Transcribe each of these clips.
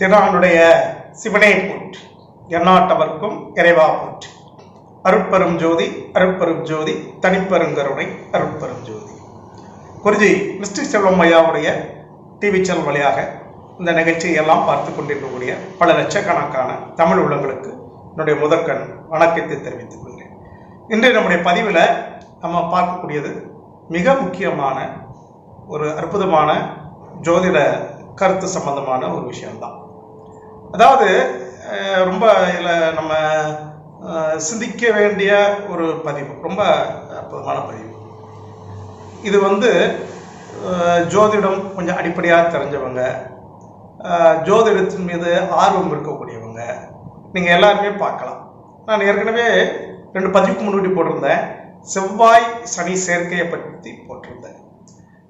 தினானுடைய சிவனே போற்றி. எண்ணாட்டவர்க்கும் இறைவா போற்றி. அருட்பெரும் ஜோதி அருட்பெரும் ஜோதி தனிப்பெருங்கருணை அருட்பெரும் ஜோதி. குருஜி மிஸ்டர் செல்வம் ஐயாவுடைய டிவி சேனல் வழியாக இந்த நிகழ்ச்சியெல்லாம் பார்த்து கொண்டிருக்கக்கூடிய பல லட்சக்கணக்கான தமிழ் உள்ளங்களுக்கு என்னுடைய முதற்கண் வணக்கத்தை தெரிவித்துக் கொள்கிறேன். இன்று நம்முடைய பதிவில் நம்ம பார்க்கக்கூடியது மிக முக்கியமான ஒரு அற்புதமான ஜோதிட கருத்து சம்பந்தமான ஒரு விஷயம்தான். அதாவது ரொம்ப இதில் நம்ம சிந்திக்க வேண்டிய ஒரு பதிவு ரொம்ப அற்புதமான பதிவு. இது வந்து ஜோதிடம் கொஞ்சம் அடிப்படையாக தெரிஞ்சவங்க ஜோதிடத்தின் மீது ஆர்வம் இருக்கக்கூடியவங்க நீங்கள் எல்லாருமே பார்க்கலாம். நான் ஏற்கனவே ரெண்டு பதிவுக்கு முன்னாடி போட்டிருந்தேன். செவ்வாய் சனி சேர்க்கையை பற்றி போட்டிருந்தேன்.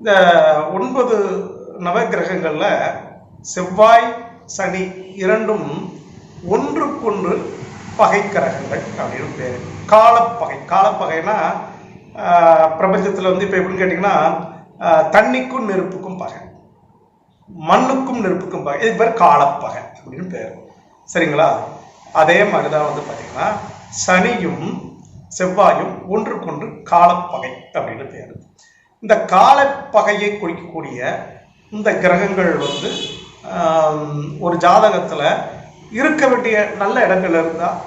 இந்த ஒன்பது நவகிரகங்களில் செவ்வாய் சனி இரண்டும் ஒன்றுக்கொன்று பகை கிரகங்கள் அப்படின்னு பேர். காலப்பகை. காலப்பகைனா பிரபஞ்சத்தில் வந்து இப்போ எப்படின்னு கேட்டிங்கன்னா தண்ணிக்கும் நெருப்புக்கும் பகை. மண்ணுக்கும் நெருப்புக்கும் பகை. இதுக்கு பேர் காலப்பகை அப்படின்னு பேர். சரிங்களா? அதே மாதிரி தான் வந்து பார்த்தீங்கன்னா சனியும் செவ்வாயும் ஒன்றுக்கொன்று காலப்பகை அப்படின்னு பேர். இந்த காலப்பகையை குறிக்கக்கூடிய இந்த கிரகங்கள் வந்து ஒரு ஜாதகத்தில் இருக்க வேண்டிய நல்ல இடங்கள் இருந்தால்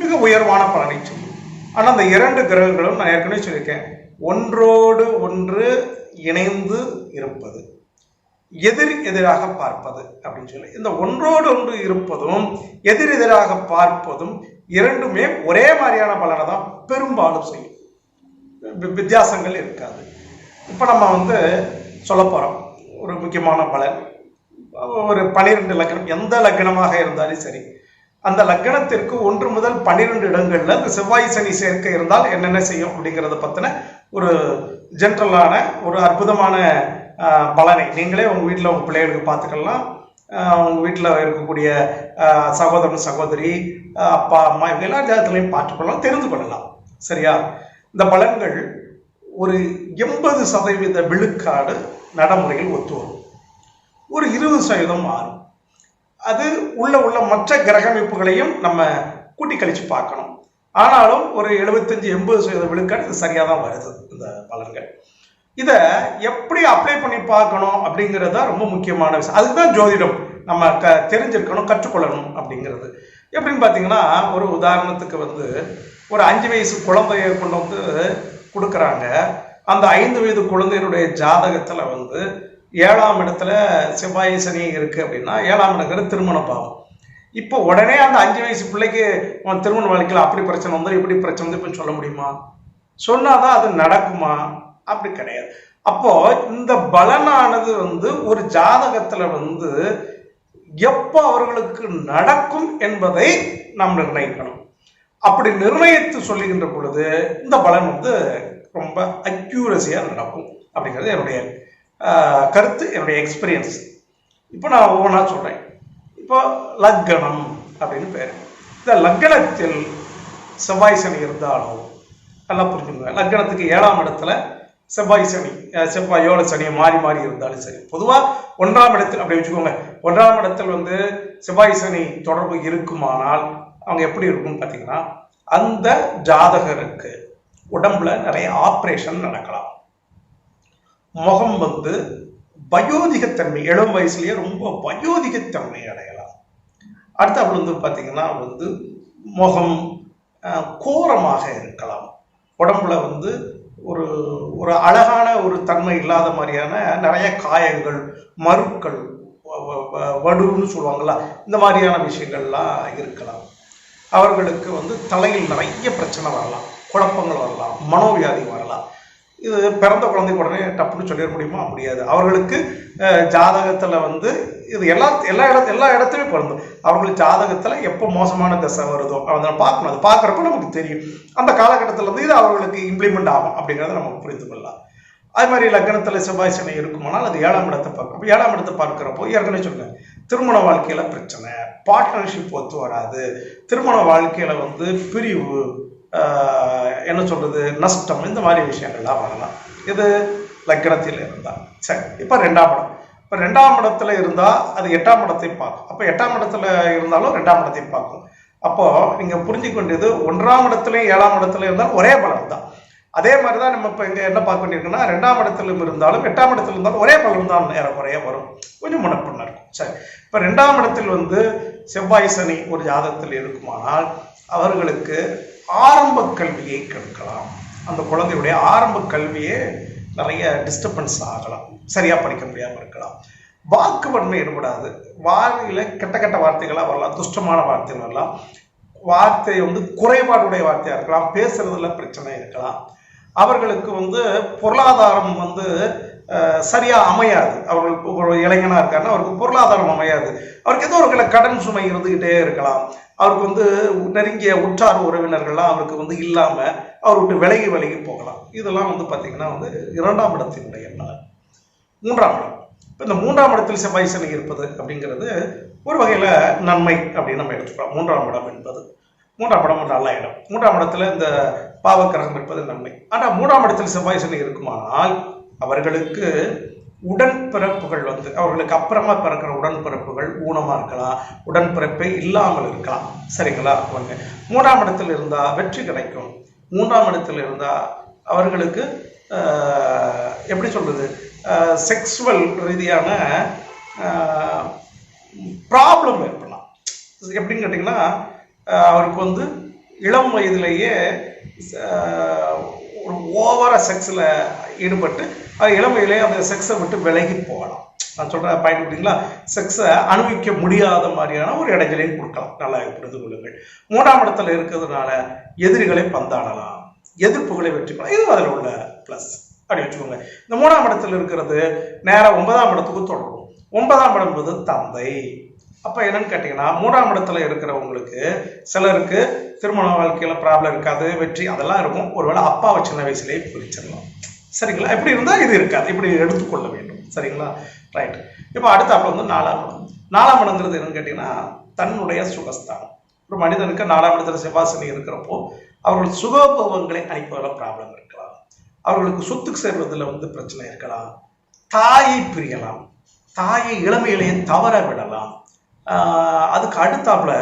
மிக உயர்வான பலனை சொல்லும். ஆனால் அந்த இரண்டு கிரகங்களும் நான் ஏற்கனவே சொல்லியிருக்கேன். ஒன்றோடு ஒன்று இணைந்து இருப்பது எதிர் எதிராக பார்ப்பது அப்படின்னு சொல்லி. இந்த ஒன்றோடு ஒன்று இருப்பதும் எதிர் எதிராக பார்ப்பதும் இரண்டுமே ஒரே மாதிரியான பலனை தான் பெரும்பாலும் செய்யும். வித்தியாசங்கள் இருக்காது. இப்போ நம்ம வந்து சொல்ல போகிறோம் ஒரு முக்கியமான பலன் ஒரு பனிரெண்டு லக்னம் எந்த லக்னமாக இருந்தாலும் சரி. அந்த லக்னத்திற்கு ஒன்று முதல் பன்னிரெண்டு இடங்கள்ல இந்த செவ்வாய் சனி சேர்க்கை இருந்தால் என்னென்ன செய்யும் அப்படிங்கிறத பற்றின ஒரு ஜென்ரலான ஒரு அற்புதமான பலனை. நீங்களே உங்கள் வீட்டில் உங்கள் பிள்ளைகளுக்கு பார்த்துக்கலாம். உங்கள் வீட்டில் இருக்கக்கூடிய சகோதரன் சகோதரி அப்பா அம்மா இவங்க எல்லா ஜாதகத்திலையும் பார்த்துக்கொள்ளலாம் தெரிந்து கொள்ளலாம். சரியா? இந்த பலன்கள் ஒரு எண்பது சதவீத விழுக்காடு நடைமுறையில் ஒத்து வரும். ஒரு இருபது சதவீதம் மாறும். அது உள்ள உள்ள மற்ற கிரகமைப்புகளையும் நம்ம கூட்டி கழிச்சு பார்க்கணும். ஆனாலும் ஒரு எழுபத்தஞ்சு எண்பது சதவீத விழுக்காடு இது சரியாக தான் வருது இந்த பலன்கள். இதை எப்படி அப்ளை பண்ணி பார்க்கணும் அப்படிங்கிறது தான் ரொம்ப முக்கியமான விஷயம். அதுதான் ஜோதிடம் நம்ம க தெரிஞ்சிருக்கணும் கற்றுக்கொள்ளணும் அப்படிங்கிறது. எப்படின்னு பார்த்தீங்கன்னா ஒரு உதாரணத்துக்கு வந்து ஒரு அஞ்சு வயசு குழந்தைய கொண்டு வந்து கொடுக்குறாங்க. அந்த ஐந்து வயது குழந்தையினுடைய ஜாதகத்தில் வந்து ஏழாம் இடத்துல செவ்வாய் சனி இருக்கு அப்படின்னா ஏழாம் இடங்கிறது திருமண பாவம். இப்போ உடனே அந்த அஞ்சு வயசு பிள்ளைக்கு திருமண வாழ்க்கையில் அப்படி பிரச்சனை வந்து இப்படி பிரச்சனை வந்து இப்போ சொல்ல முடியுமா? சொன்னாதான் அது நடக்குமா? அப்படி கிடையாது. அப்போ இந்த பலனானது வந்து ஒரு ஜாதகத்துல வந்து எப்போ அவர்களுக்கு நடக்கும் என்பதை நாம் நிர்ணயிக்கணும். அப்படி நிர்ணயித்து சொல்லுகின்ற பொழுது இந்த பலன் வந்து ரொம்ப அக்யூரஸியாக நடக்கும் அப்படிங்கிறது என்னுடைய கருத்து என்னுடைய எக்ஸ்பீரியன்ஸ் இப்போ நான் ஒவ்வொன்றா சொல்கிறேன் இப்போ லக்கணம் அப்படின்னு பேர். இந்த லக்கணத்தில் செவ்வாய் சனி இருந்தாலோ நல்லா புரிஞ்சுங்க லக்கணத்துக்கு ஏழாம் இடத்துல செவ்வாய் சனி செவ்வாய் செவ்வாயோட சனியை மாறி மாறி இருந்தாலும் சரி. பொதுவாக ஒன்றாம் இடத்தில் அப்படி வச்சுக்கோங்க. ஒன்றாம் இடத்தில் வந்து செவ்வாய் சனி தொடர்பு இருக்குமானால் அவங்க எப்படி இருக்கும்னு பார்த்தீங்கன்னா அந்த ஜாதகருக்கு உடம்புல நிறைய ஆப்ரேஷன் நடக்கலாம். முகம் வந்து வயோதிகத்தன்மை இளம் வயசுலயே ரொம்ப வயோதிகத்தன்மை அடையலாம். அடுத்து வந்து பார்த்தீங்கன்னா வந்து முகம் கோரமாக இருக்கலாம். உடம்புல வந்து ஒரு ஒரு அழகான ஒரு தன்மை இல்லாத மாதிரியான நிறைய காயங்கள் மருக்கள் வ- வ- வடுன்னு சொல்லுவாங்களா இந்த மாதிரியான விஷயங்கள்லாம் இருக்கலாம். அவர்களுக்கு வந்து தலையில் நிறைய பிரச்சனை வரலாம் குழப்பங்கள் வரலாம் மனோவியாதி வரலாம். இது பிறந்த குழந்தைக்கு உடனே டப்புன்னு சொல்லிட முடியுமா? முடியாது. அவர்களுக்கு ஜாதகத்தில் வந்து இது எல்லா எல்லா இடத்து எல்லா இடத்துலையும் பொருந்தும். அவர்களுக்கு ஜாதகத்தில் எப்போ மோசமான திசை வருதோ அதை பார்க்கணும். அது பார்க்குறப்ப நமக்கு தெரியும். அந்த காலகட்டத்தில் வந்து இது அவர்களுக்கு இம்ப்ளிமெண்ட் ஆகும் அப்படிங்கிறத நம்ம புரிந்து கொள்ளலாம். அது மாதிரி லக்னத்தில் செவ்வாய் சனி இருக்குமானால் அது ஏழாம் இடத்தை பார்க்குறப்போ ஏழாம் இடத்தை பார்க்குறப்போ ஏற்கனவே சொன்னேன் திருமண வாழ்க்கையில் பிரச்சனை. பார்ட்னர்ஷிப் ஒத்து வராது. திருமண வாழ்க்கையில் வந்து பிரிவு என்ன சொல்றது? நஷ்டம் இந்த மாதிரி விஷயங்கள்லாம் வரலாம். இது லக்னத்தில் இருந்தால். சரி இப்போ ரெண்டாம் இடம். இப்போ ரெண்டாம் இடத்துல இருந்தால் அது எட்டாம் இடத்தை பார்க்கும். அப்போ எட்டாம் இடத்துல இருந்தாலும் ரெண்டாம் இடத்தை பார்க்கும். அப்போ நீங்க புரிஞ்சுக்க வேண்டியது ஒன்றாம் இடத்துலயும் ஏழாம் இடத்துல இருந்தால் ஒரே பலன் தான். அதே மாதிரி தான் நம்ம இப்போ இங்கே என்ன பார்க்க வேண்டியிருக்குன்னா ரெண்டாம் இடத்துல இருந்தாலும் எட்டாம் இடத்துல இருந்தாலும் ஒரே பலன் தான் ஏறக்குறைய வரும். கொஞ்சம் முனப்பண்ண இருக்கும். சரி இப்போ ரெண்டாம் இடத்தில் வந்து செவ்வாய் சனி ஒரு ஜாதகத்தில் இருக்குமானால் அவர்களுக்கு ஆரம்ப கல்வியை கெடுக்கலாம் அந்த குழந்தையுடைய ஆரம்ப கல்வியே நிறைய டிஸ்டர்பன்ஸ் ஆகலாம். சரியாக படிக்க முடியாமல் இருக்கலாம். வாக்கு வன்மை ஏற்படாது. வாயில கெட்ட கெட்ட வார்த்தைகளாக வரலாம். துஷ்டமான வார்த்தைகள் வரலாம். வார்த்தை வந்து குறைபாடுடைய வார்த்தையாக இருக்கலாம். பேசுறதுல பிரச்சனை இருக்கலாம். அவர்களுக்கு வந்து பொருளாதாரம் வந்து சரியாக அமையாது. அவர்களுக்கு ஒரு இளைஞனாக இருக்காருன்னா அவருக்கு பொருளாதாரம் அமையாது. அவருக்கு ஏதோ ஒரு கடன் சுமை இருந்துகிட்டே இருக்கலாம். அவருக்கு வந்து நெருங்கிய உற்றார் உறவினர்கள்லாம் அவருக்கு வந்து இல்லாமல் அவர் விட்டு விலகி விலகி போகலாம். இதெல்லாம் வந்து பார்த்திங்கன்னா வந்து இரண்டாம் இடத்தினுடைய எண்ணம் மூன்றாம் இடம். இப்போ இந்த மூன்றாம் இடத்தில் செவ்வாய் சனி இருப்பது அப்படிங்கிறது ஒரு வகையில் நன்மை அப்படின்னு நம்ம எடுத்துக்கலாம். மூன்றாம் இடம் என்பது. மூன்றாம் இடம் ஒரு நல்ல இடம். மூன்றாம் இடத்துல இந்த பாவக்கரகம் இருப்பது நன்மை. ஆனால் மூன்றாம் இடத்தில் செவ்வாய் சனி இருக்குமானால் அவர்களுக்கு உடன்பிறப்புகள் வந்து அவர்களுக்கு அப்புறமா பிறக்கிற உடன்பிறப்புகள் ஊனமாக இருக்கலாம் உடன்பிறப்பே இல்லாமல் இருக்கலாம். சரிங்களா? ஒன்று மூன்றாம் இடத்தில் இருந்தால் வெற்றி கிடைக்கும். மூன்றாம் இடத்தில் இருந்தால் அவர்களுக்கு எப்படி சொல்கிறது செக்ஸுவல் ரீதியான ப்ராப்ளம் ஏற்படலாம். எப்படின்னு கேட்டிங்கன்னா அவருக்கு வந்து இளம் வயதிலேயே ஒரு ஓவராக செக்ஸில் ஈடுபட்டு அது இளம் அந்த செக்ஸை விட்டு விலகி போகலாம். நான் சொல்கிற பாயிண்ட் பார்த்தீங்களா செக்ஸை அனுபவிக்க முடியாத மாதிரியான ஒரு இடைஞ்சலையும் கொடுக்கலாம். நல்லா புரிந்து கொள்ளுங்கள். மூன்றாம் இடத்துல இருக்கிறதுனால எதிரிகளை பந்தாடலாம். எதிர்ப்புகளை வெற்றி பெறலாம். இது அதில் உள்ள ப்ளஸ் அப்படி வச்சுக்கோங்க. இந்த மூணாம் இடத்துல இருக்கிறது நேராக ஒன்பதாம் இடத்துக்கு தொடரும். ஒன்பதாம் இடம் என்பது தந்தை. அப்ப என்னன்னு கேட்டீங்கன்னா மூணாம் இடத்துல இருக்கிறவங்களுக்கு சிலருக்கு திருமண வாழ்க்கையில ப்ராப்ளம் இருக்காது வெற்றி அதெல்லாம் இருக்கும். ஒருவேளை அப்பாவை சின்ன வயசுலேயே பிரிச்சிடலாம். சரிங்களா? இப்படி இருந்தா இது இருக்காது. இப்படி எடுத்துக்கொள்ள வேண்டும். சரிங்களா? ரைட் இப்போ அடுத்த அப்போ வந்து நாலாம் இடம். நாலாம் இடங்கிறது என்னன்னு கேட்டீங்கன்னா தன்னுடைய சுகஸ்தானம். ஒரு மனிதனுக்கு நாலாம் இடத்துல செவ்வாசனி இருக்கிறப்போ அவர்கள் சுகோபவங்களை அனுப்புவதில் ப்ராப்ளம் இருக்கலாம். அவர்களுக்கு சொத்துக்கு சேர்வதில் வந்து பிரச்சனை இருக்கலாம். தாயை பிரியலாம். தாயை இளமையிலேயே தவற விடலாம். அதுக்கு அடுத்தாப்புல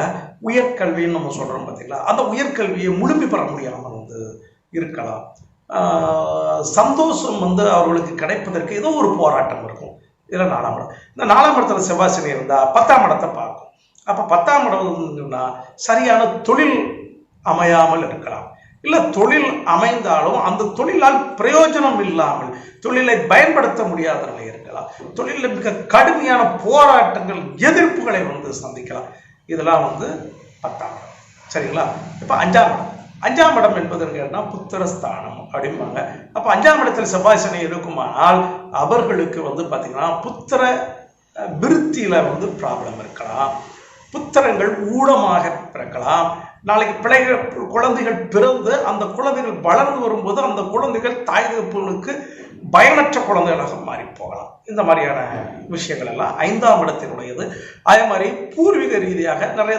உயர்கல்வின்னு நம்ம சொல்கிறோம் பார்த்தீங்களா அந்த உயர்கல்வியை முழுமை பெற முடியாமல் வந்து இருக்கலாம். சந்தோஷம் வந்து அவர்களுக்கு கிடைப்பதற்கு ஏதோ ஒரு போராட்டம் இருக்கும். இதில் நாலாம் இடம். இந்த நாலாம் இடத்துல செவ்வாசனி இருந்தால் பத்தாம் இடத்தை பார்க்கும். அப்போ பத்தாம் இடம்னா சரியான தொழில் அமையாமல் இருக்கலாம். இல்லை தொழில் அமைந்தாலும் அந்த தொழிலால் பிரயோஜனம் இல்லாமல் தொழிலை பயன்படுத்த முடியாத நிலை இருக்கலாம். தொழிலில் மிக கடுமையான போராட்டங்கள் எதிர்ப்புகளை வந்து சந்திக்கலாம். இதெல்லாம் வந்து பத்தாம் இடம். சரிங்களா? இப்போ அஞ்சாம் இடம். அஞ்சாம் இடம் என்பது என்னன்னா புத்திரஸ்தானம் அப்படிம்பாங்க. அப்போ அஞ்சாம் இடத்தில் செவ்வாய் சனி இருக்குமானால் அவர்களுக்கு வந்து பார்த்தீங்கன்னா புத்திர விருத்தியில் வந்து ப்ராப்ளம் இருக்கலாம். புத்திரங்கள் ஊனமாக பிறக்கலாம். நாளைக்கு பிள்ளைகள் குழந்தைகள் பிறந்து அந்த குழந்தைகள் வளர்ந்து வரும்போது அந்த குழந்தைகள் தாய் தகப்பனுக்கு பயனற்ற குழந்தைகளாக மாறி போகலாம் இந்த மாதிரியான விஷயங்கள் எல்லாம் ஐந்தாம் இடத்தினுடையது. அதே மாதிரி பூர்வீக ரீதியாக நிறைய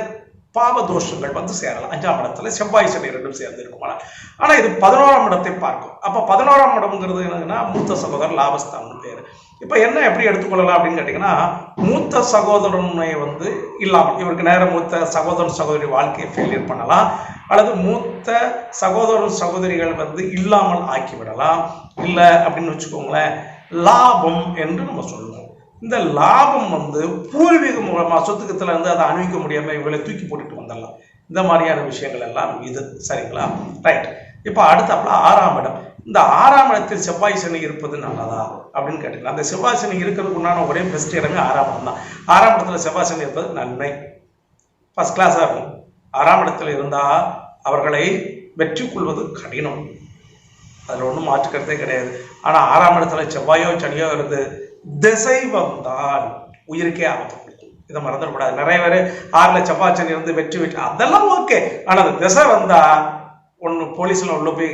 பாவதோஷங்கள் வந்து சேரலாம். அஞ்சாம் இடத்துல செவ்வாய் சனி ரெண்டும் சேர்ந்து இருக்குமானால் ஆனா இது பதினோராம் இடத்தை பார்க்கும். அப்ப பதினோராம் இடம்ங்கிறது என்னதுன்னா மூத்த சகோதரர் லாபஸ்தான் பேரு. இப்ப என்ன எப்படி எடுத்துக்கொள்ளலாம் அப்படின்னு கேட்டீங்கன்னா மூத்த சகோதரனை வந்து இல்லாமல் இவருக்கு நேரம் மூத்த சகோதரன் சகோதரி வாழ்க்கையை ஃபெயிலியர் பண்ணலாம். அல்லது மூத்த சகோதரன் சகோதரிகள் வந்து இல்லாமல் ஆக்கி விடலாம் இல்லை அப்படின்னு வச்சுக்கோங்களேன் லாபம் என்று நம்ம சொல்லுவோம். இந்த லாபம் வந்து பூர்வீக மூலமாக சொத்துக்கத்தில் இருந்து அதை அணிவிக்க முடியாமல் இவங்களை தூக்கி போட்டுட்டு வந்துடலாம். இந்த மாதிரியான விஷயங்கள் எல்லாம் இது சரிங்களா? ரைட் இப்போ அடுத்தாப்புல ஆறாம் இடம். இந்த ஆறாம் இடத்தில் செவ்வாய் சனி இருப்பது நல்லதா அப்படின்னு கேட்டீங்கன்னா அந்த செவ்வாய் சனி இருக்கிறதுக்கு உண்டான ஒரே பெஸ்ட் இடமே ஆறாம் இடம் தான். ஆறாம் இடத்துல செவ்வாய் சனி இருப்பது நன்மை. ஃபஸ்ட் கிளாஸாக இருக்கும். ஆறாம் இடத்தில் இருந்தால் அவர்களை வெற்றி கொள்வது கடினம். அதில் ஒன்றும் மாற்றுக்கிறதே கிடையாது. ஆனால் ஆறாம் இடத்துல செவ்வாயோ சனியோ இருந்து திசை வந்தால் உயிருக்கே ஆபத்து இதை மறந்துடக்கூடாது. நிறைய பேர் ஆறில் செவ்வாய் சனி இருந்து வெற்றி வெற்றி அதெல்லாம் ஓகே ஆனால் அந்த திசை வந்தா ஒன்று போலீஸில் உள்ள போய்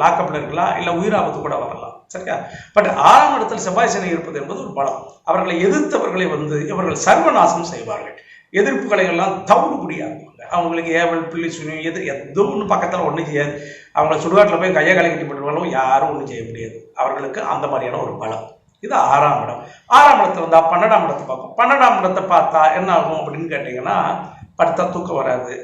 லாக்கப்ல இருக்கலாம் இல்லை உயிராபத்து கூட வரலாம். சரியா? பட் ஆறாம் இடத்தில் செவ்வாய் சனி இருப்பது என்பது ஒரு பலம். அவர்களை எதிர்த்தவர்களை வந்து இவர்கள் சர்வநாசம் செய்வார்கள். எதிர்ப்புகளை எல்லாம் தவிடு முடியாதுவாங்க அவங்களுக்கு ஏவல் பிள்ளை சுனி எதிர் எதுவும் ஒன்று பக்கத்தில் ஒன்றும் செய்யாது. அவங்களை சுடுகாட்டில் போய் கையை கலக்கிட்டு போட்டுருவாலும் யாரும் ஒன்றும் செய்ய முடியாது. அவர்களுக்கு அந்த மாதிரியான ஒரு பலம். இது ஆறாம் இடம். ஆறாம் இடத்துல இருந்தா பன்னெண்டாம் இடத்தை பார்க்கும் பன்னெண்டாம் இடத்தை பார்த்தா என்ன ஆகும் அப்படின்னு கேட்டிங்கன்னா படுத்தா தூக்கம் வராது.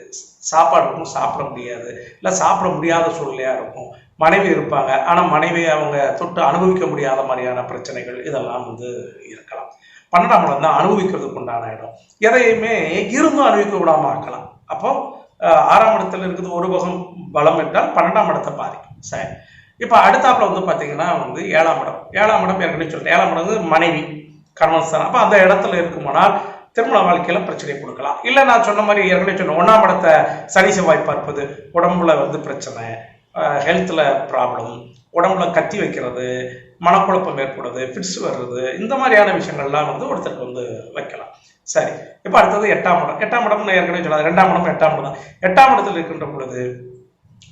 சாப்பாடு இருக்கும் சாப்பிட முடியாது. இல்லை சாப்பிட முடியாத சூழ்நிலையாக இருக்கும். மனைவி இருப்பாங்க. ஆனால் மனைவி அவங்க தொட்டு அனுபவிக்க முடியாத மாதிரியான பிரச்சனைகள் இதெல்லாம் வந்து இருக்கலாம். பன்னெண்டாம் இடம் தான் அனுபவிக்கிறதுக்கு உண்டான இடம். எதையுமே இருந்தும் அனுபவிக்க விடாமல் ஆக்கலாம் அப்போ ஆறாம் இடத்துல இருக்குது ஒரு பகம் பலம் என்றால் பன்னெண்டாம் இடத்தை பாதிக்கும் சரி. இப்போ அடுத்தாப்புல வந்து பார்த்தீங்கன்னா வந்து ஏழாம் இடம். ஏழாம் இடம் ஏற்கனவே சொல்லிட்டேன். ஏழாம் இடம் வந்து மனைவி கர்மஸ்தானம் அப்போ அந்த இடத்துல இருக்குமானால் திருமண வாழ்க்கையில் பிரச்சனை கொடுக்கலாம். இல்லை நான் சொன்ன மாதிரி ஏற்கனவே சொன்ன ஒன்றாம் இடத்தை சனி செவ்வாய் பார்ப்பது உடம்புல வந்து பிரச்சனை ஹெல்த்தில் ப்ராப்ளம் உடம்புல கத்தி வைக்கிறது மனக்குழப்பம் ஏற்படுறது ஃபிட்ஸ் வர்றது இந்த மாதிரியான விஷயங்கள்லாம் வந்து ஒருத்தருக்கு வந்து வைக்கலாம். சரி இப்போ அடுத்தது எட்டாம் இடம். எட்டாம் இடம்னு ஏற்கனவே சொல்லாது ரெண்டாம் இடம் எட்டாம் இடம். தான் எட்டாம் இடத்தில் இருக்கின்ற பொழுது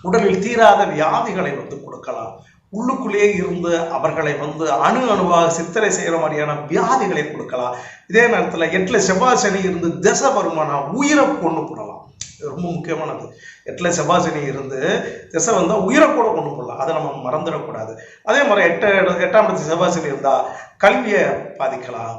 உடலில் தீராத வியாதிகளை வந்து கொடுக்கலாம். உள்ளுக்குள்ளேயே இருந்து அவர்களை வந்து அணு அணுவாக சித்தரை செய்கிற மாதிரியான வியாதிகளை கொடுக்கலாம். இதே நேரத்தில் எட்டில் செவ்வாய் சனி இருந்து திசை வருமானா உயிரை கொண்டு போடலாம். ரொம்ப முக்கியமானது. எட்டில் செவ்வாய் சனி இருந்து திசை வந்தால் உயிரை கூட கொண்டு போடலாம். அதை நம்ம மறந்துடக்கூடாது. அதே மாதிரி எட்ட எட்டாம் இடத்து செவ்வாய் சனி இருந்தால் கல்வியை பாதிக்கலாம்.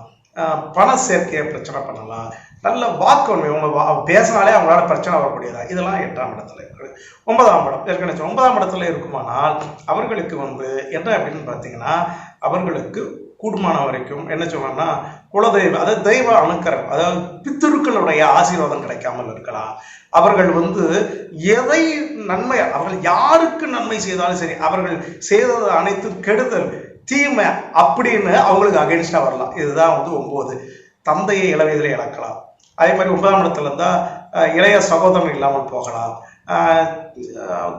பண சேர்க்கையை பிரச்சனை பண்ணலாம். நல்ல வாக்குவன்மை அவங்க வா- பேசினாலே அவங்களால பிரச்சனை வரக்கூடியதா? இதெல்லாம் எட்டாம் இடத்துல இருக்குது ஒன்பதாம் இடம். ஏற்கனவே ஒன்பதாம் இடத்துல இருக்குமானால் அவர்களுக்கு வந்து என்ன அப்படின்னு பார்த்தீங்கன்னா அவர்களுக்கு கூடுமான வரைக்கும் என்ன சொல்லணும்னா குலதெய்வ அதாவது தெய்வ அணுக்கரம் அதாவது பித்திருக்களுடைய ஆசீர்வாதம் கிடைக்காமல் இருக்கலாம். அவர்கள் வந்து எதை நன்மை அவர்கள் யாருக்கு நன்மை செய்தாலும் சரி அவர்கள் செய்தது அனைத்தும் கெடுதல் தீமை அப்படின்னு அவங்களுக்கு அகென்ஸ்டா வரலாம். இதுதான் வந்து ஒம்பது தந்தையை இளவயதில் இழக்கலாம். அதே மாதிரி ஒன்பதாம் இடத்துல இருந்தால் இளைய சகோதரன் இல்லாமல் போகலாம்.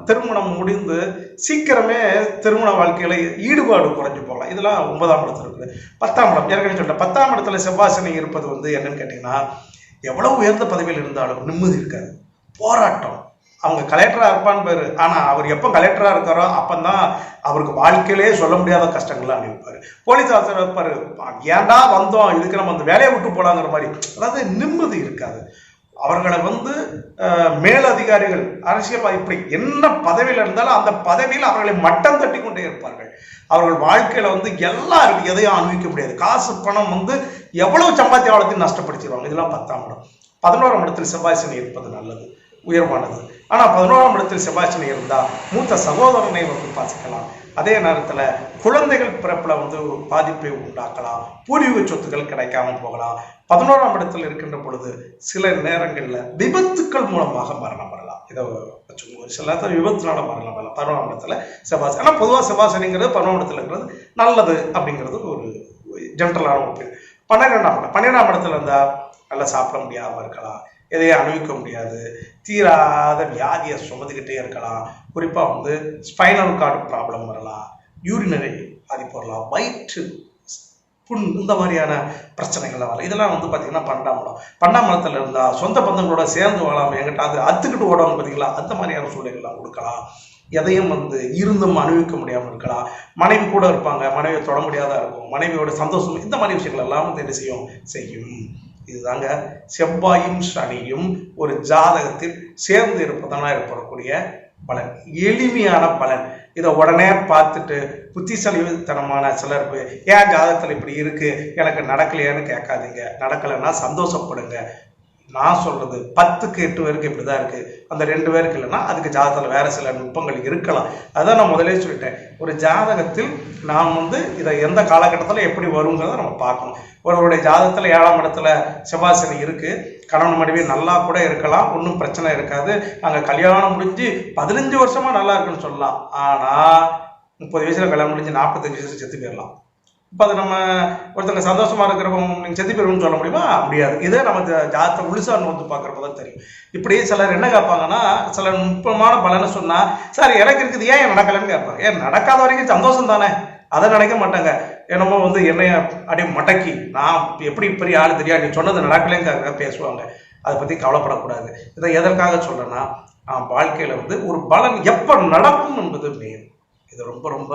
திருமணம் முடிந்து சீக்கிரமே திருமண வாழ்க்கையில் ஈடுபாடு குறைஞ்சு போகலாம். இதெல்லாம் ஒன்பதாம் இடத்துல இருக்குது. பத்தாம் இடம். ஏற்கனவே சொல்லிட்டேன் பத்தாம் இடத்துல செவ்வாசனை இருப்பது வந்து என்னன்னு கேட்டிங்கன்னா எவ்வளோ உயர்ந்த பதவியில் இருந்தாலும் நிம்மதி இருக்காது. போராட்டம். அவங்க கலெக்டராக இருப்பான்னு பாரு. ஆனால் அவர் எப்போ கலெக்டராக இருக்காரோ அப்பந்தான் அவருக்கு வாழ்க்கையிலே சொல்ல முடியாத கஷ்டங்கள்லாம் அனுப்பிப்பாரு போலீஸ் ஆஃபீஸர் இருப்பார். ஏன்டா வந்தோம்? இதுக்கு நம்ம அந்த வேலையை விட்டு போலாங்கிற மாதிரி. அதாவது நிம்மதி இருக்காது. அவர்களை வந்து மேலதிகாரிகள் அரசியல் இப்படி என்ன பதவியில் இருந்தாலும் அந்த பதவியில் அவர்களை மட்டம் தட்டி கொண்டே இருப்பார்கள். அவர்கள் வாழ்க்கையில் வந்து எல்லாம் இருக்கு எதையும் அனுபவிக்க முடியாது. காசு பணம் வந்து எவ்வளவு சம்பாத்திய வளத்தையும் நஷ்டப்படுத்திடுவாங்க. இதெல்லாம் பத்தாம் இடம். பதினோராம் இடத்தில் செவ்வாய் சனி இருப்பது நல்லது. உயர்வானது. ஆனா பதினோராம் இடத்தில் செவ்வாய் இருந்தால் இருந்தா மூத்த சகோதரனை வந்து பாசிக்கலாம் அதே நேரத்தில் குழந்தைகள் பிறப்பில் வந்து ஒரு பாதிப்பை உண்டாக்கலாம். பூர்வீக சொத்துக்கள் கிடைக்காம போகலாம். பதினோராம் இடத்தில் இருக்கின்ற பொழுது சில நேரங்களில் விபத்துக்கள் மூலமாக மரணம் வரலாம். இதை வச்சுக்கோங்க. ஒரு சில நேரத்தில் விபத்துனால மரணம் வரலாம். பதினோராம் இடத்துல செவ்வாய் ஆனால் பொதுவாக செவ்வாசனிங்கிறது பதினோராம் இடத்துல இருக்கிறது நல்லது அப்படிங்கிறது ஒரு ஜென்ரலான ஒரு பன்னிரெண்டாம் இடம். பன்னிரெண்டாம் இடத்துல இருந்தால் நல்லா சாப்பிட முடியாமல் இருக்கலாம். எதையும் அனுபவிக்க முடியாது. தீராத வியாதியை சுமந்துக்கிட்டே இருக்கலாம். குறிப்பாக வந்து ஸ்பைனல் கார்டு ப்ராப்ளம் வரலாம். யூரினரி பாதிப்பு வரலாம். வயிற்று புண் இந்த மாதிரியான பிரச்சனைகள்லாம் வரலாம். இதெல்லாம் வந்து பார்த்தீங்கன்னா பன்னெண்டாம் பண்டாமலத்தில் பன்னெண்டாம் சொந்த பந்தங்களோட சேர்ந்து வாழாமல் எங்கிட்ட அது அத்துக்கிட்டு ஓடணும் பார்த்தீங்களா அந்த மாதிரியான சூழ்நிலைகள்லாம் கொடுக்கலாம். எதையும் வந்து இருந்தும் அனுபவிக்க முடியாமல் இருக்கலாம். மனைவி கூட இருப்பாங்க. மனைவியை தொட முடியாத இருக்கும். மனைவியோட சந்தோஷம் இந்த மாதிரி விஷயங்கள் எல்லாம் வந்து என்ன செய்யும்? செய்யும். இதுதாங்க செவ்வாயும் சனியும் ஒரு ஜாதகத்தில் சேர்ந்து இருப்பதனால் ஏற்படக்கூடிய பலன். எளிமையான பலன். இதை உடனே பார்த்துட்டு புத்திசாலித்தனமான சிலர் ஏன் ஜாதகத்தில் இப்படி இருக்கு? எனக்கு நடக்கலையான்னு கேட்காதீங்க. நடக்கலைன்னா சந்தோஷப்படுங்க. நான் சொல்றது பத்துக்கு எட்டு பேருக்கு இப்படிதான் இருக்கு. அந்த ரெண்டு பேருக்கு இல்லைன்னா அதுக்கு ஜாதகத்தில் வேற சில நுட்பங்கள் இருக்கலாம். அதான் நான் முதலே சொல்லிட்டேன். ஒரு ஜாதகத்தில் நாம் வந்து இதை எந்த காலகட்டத்தில் எப்படி வருங்கிறத நம்ம பார்க்கணும். ஒருவருடைய ஜாதகத்தில் ஏழாம் இடத்துல செவ்வாசனி இருக்கு. கணவன் மனைவி நல்லா கூட இருக்கலாம். ஒன்றும் பிரச்சனை இருக்காது. நாங்கள் கல்யாணம் முடிஞ்சு பதினஞ்சு வருஷமா நல்லா இருக்குன்னு சொல்லலாம். ஆனால் முப்பது வயசுல கல்யாணம் முடிஞ்சு நாற்பத்தஞ்சு வயசுல செத்து போயிடலாம். இப்போ அது நம்ம ஒருத்தங்க சந்தோஷமா இருக்கிறவங்க நீங்கள் செத்து போயிருன்னு சொல்ல முடியுமா? முடியாது. இதே நம்ம ஜாத்தை ஜாதகத்தை முழுசா வந்து பார்க்குறப்ப தான் தெரியும். இப்படி சிலர் என்ன கேட்பாங்கன்னா சில நுட்பமான பலனை சொன்னா சார் எனக்கு இருக்குது. ஏன் நடக்கலைன்னு கேட்பாங்க. ஏன் நடக்காத வரைக்கும் சந்தோஷம் தானே? அதை நினைக்க மாட்டாங்க. என்னமோ வந்து என்னைய அப்படியே மடக்கி நான் எப்படி பெரிய ஆள் தெரியா? நீ சொன்னது நடக்கலைங்கிறத பேசுவாங்க. அதை பத்தி கவலைப்படக்கூடாது. இதை எதற்காக சொல்றேன்னா ஆஹ், வாழ்க்கையில வந்து ஒரு பலன் எப்ப நடக்கும் என்பது மெயின் இது ரொம்ப ரொம்ப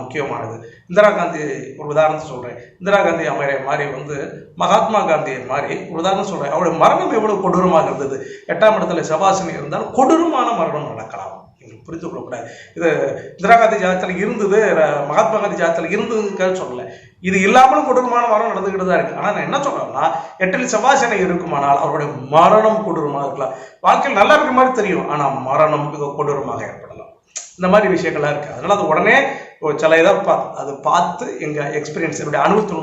முக்கியமானது. இந்திரா காந்தி ஒரு உதாரணத்தை சொல்கிறேன் இந்திரா காந்தி அம்மையை மாதிரி வந்து மகாத்மா காந்தியை மாதிரி ஒரு உதாரணம் சொல்கிறேன் அவருடைய மரணம் எவ்வளோ கொடூரமாக இருந்தது? எட்டாம் இடத்துல செவ்வாசனி இருந்தால் கொடூரமான மரணம் நடக்கலாம். எங்களுக்கு புரிந்து கொள்ளக்கூடாது. இது இந்திரா காந்தி ஜாதத்தில் இருந்தது மகாத்மா காந்தி ஜாதகத்தில் இருந்ததுன்னு சொல்லலை. இது இல்லாமலும் கொடூரமான மரணம் நடந்துக்கிட்டு தான் இருக்கு. ஆனால் நான் என்ன சொல்கிறேன்னா எட்டில் செவ்வாசனை இருக்குமானால் அவருடைய மரணம் கொடூரமாக இருக்கலாம். வாழ்க்கையில் நல்லா இருக்கிற மாதிரி தெரியும். ஆனால் மரணம் மிக கொடூரமாக ஏற்படும். இந்த மாதிரி விஷயங்கள்லாம் இருக்குது அதனால் அது உடனே சில இதை பா அது பார்த்து எங்கள் எக்ஸ்பீரியன்ஸ் என்னுடைய அனுபவத்தின்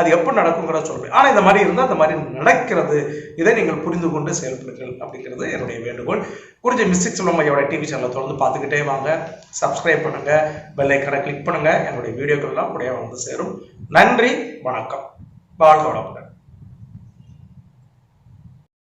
அது எப்போ நடக்குங்கிறத சொல்லுவேன் ஆனால் இந்த மாதிரி இருந்தால் அந்த மாதிரி நடக்கிறது இதை நீங்கள் புரிந்து கொண்டு செயல்படுங்கள் அப்படிங்கிறது என்னுடைய வேண்டுகோள். குறிஞ்ச மிஸ்டிக் சொல்லும் டிவி சேனலை தொடர்ந்து பார்த்துக்கிட்டே வாங்க. சப்ஸ்கிரைப் பண்ணுங்கள் பெல் ஐக்கனை கிளிக் பண்ணுங்கள் என்னுடைய வீடியோக்கள்லாம் உடைய வந்து சேரும். நன்றி வணக்கம். வாழ்க வளமுடன்.